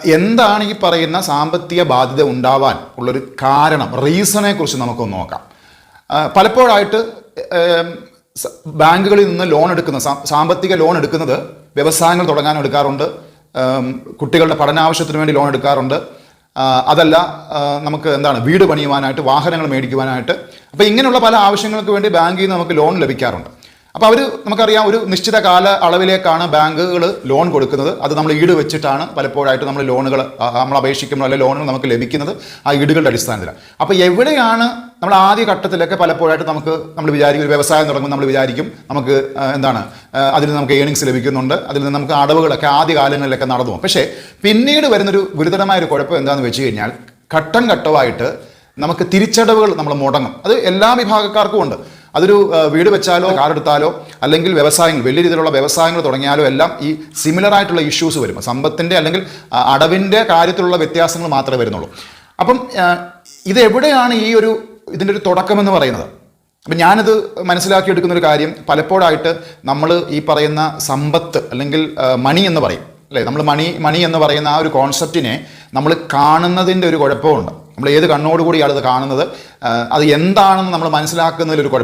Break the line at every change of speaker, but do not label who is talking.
എന്താണ് ഈ പറയുന്ന സാമ്പത്തിക ബാധ്യത ഉണ്ടാവാൻ ഉള്ളൊരു കാരണം റീസണെ കുറിച്ച് നമുക്കൊന്ന് നോക്കാം. പലപ്പോഴായിട്ട് ബാങ്കുകളിൽ നിന്ന് ലോൺ എടുക്കുന്ന സാമ്പത്തിക ലോൺ എടുക്കുന്നത് വ്യവസായങ്ങൾ തുടങ്ങാൻ എടുക്കാറുണ്ട് കുട്ടികളുടെ പഠനാവശ്യത്തിന് വേണ്ടി ലോൺ എടുക്കാറുണ്ട്. അതല്ല നമുക്ക് എന്താണ് വീട് പണിയുവാനായിട്ട് വാഹനങ്ങൾ മേടിക്കുവാനായിട്ട്. അപ്പോൾ ഇങ്ങനെയുള്ള പല ആവശ്യങ്ങൾക്ക് വേണ്ടി ബാങ്കിൽ നിന്ന് നമുക്ക് ലോൺ ലഭിക്കാറുണ്ട്. അപ്പോൾ അവർ നമുക്കറിയാം ഒരു നിശ്ചിത കാല അളവിലേക്കാണ് ബാങ്കുകൾ ലോൺ കൊടുക്കുന്നത്. അത് നമ്മൾ ഈട് വെച്ചിട്ടാണ് പലപ്പോഴായിട്ട് നമ്മൾ ലോണുകൾ നമ്മൾ അപേക്ഷിക്കുമ്പോൾ അല്ലെങ്കിൽ ലോണുകൾ നമുക്ക് ലഭിക്കുന്നത് ആ ഈടുകളുടെ അടിസ്ഥാനത്തിലാണ്. അപ്പോൾ എവിടെയാണ് നമ്മൾ ആദ്യ ഘട്ടത്തിലൊക്കെ പലപ്പോഴായിട്ട് നമുക്ക് നമ്മൾ വിചാരിക്കും ഒരു വ്യവസായം തുടങ്ങുമ്പോൾ നമ്മൾ വിചാരിക്കും നമുക്ക് എന്താണ് അതിൽ നിന്ന് നമുക്ക് ഏണിങ്സ് ലഭിക്കുന്നുണ്ട് അതിൽ നിന്ന് നമുക്ക് അടവുകളൊക്കെ ആദ്യ കാലങ്ങളിലൊക്കെ നടന്നു പക്ഷേ പിന്നീട് വരുന്നൊരു ഗുരുതരമായ ഒരു കുഴപ്പം എന്താണെന്ന് വെച്ച് കഴിഞ്ഞാൽ ഘട്ടം ഘട്ടമായിട്ട് നമുക്ക് തിരിച്ചടവുകൾ നമ്മൾ മുടങ്ങും. അത് എല്ലാ വിഭാഗക്കാർക്കും ഉണ്ട്. അതൊരു വീട് വെച്ചാലോ കാർ എടുത്താലോ അല്ലെങ്കിൽ വ്യവസായങ്ങൾ വലിയ രീതിയിലുള്ള വ്യവസായങ്ങൾ തുടങ്ങിയാലോ എല്ലാം ഈ സിമിലർ ആയിട്ടുള്ള ഇഷ്യൂസ് വരും. സമ്പത്തിന്റെ അല്ലെങ്കിൽ അടവിന്റെ കാര്യത്തിലുള്ള വ്യത്യാസങ്ങൾ മാത്രമേ വരുന്നുള്ളൂ. അപ്പം ഇത് എവിടെയാണ് ഈ ഒരു ഇതിന്റെ ഒരു തുടക്കമെന്ന് പറയുന്നത്? അപ്പം ഞാനത് മനസ്സിലാക്കിയെടുക്കുന്ന ഒരു കാര്യം പലപ്പോഴായിട്ട് നമ്മൾ ഈ പറയുന്ന സമ്പത്ത് അല്ലെങ്കിൽ മണി എന്ന് പറയും. അല്ലേ? നമ്മൾ മണി മണി എന്ന് പറയുന്ന ആ ഒരു കോൺസെപ്റ്റിനെ നമ്മൾ കാണുന്നതിന്റെ ഒരു കുഴപ്പമുണ്ട്. നമ്മൾ ഏത് കണ്ണോടുകൂടിയാണ് അത് കാണുന്നത് അത് എന്താണെന്ന് നമ്മൾ മനസ്സിലാക്കുന്നതിലൊരു കുഴപ്പം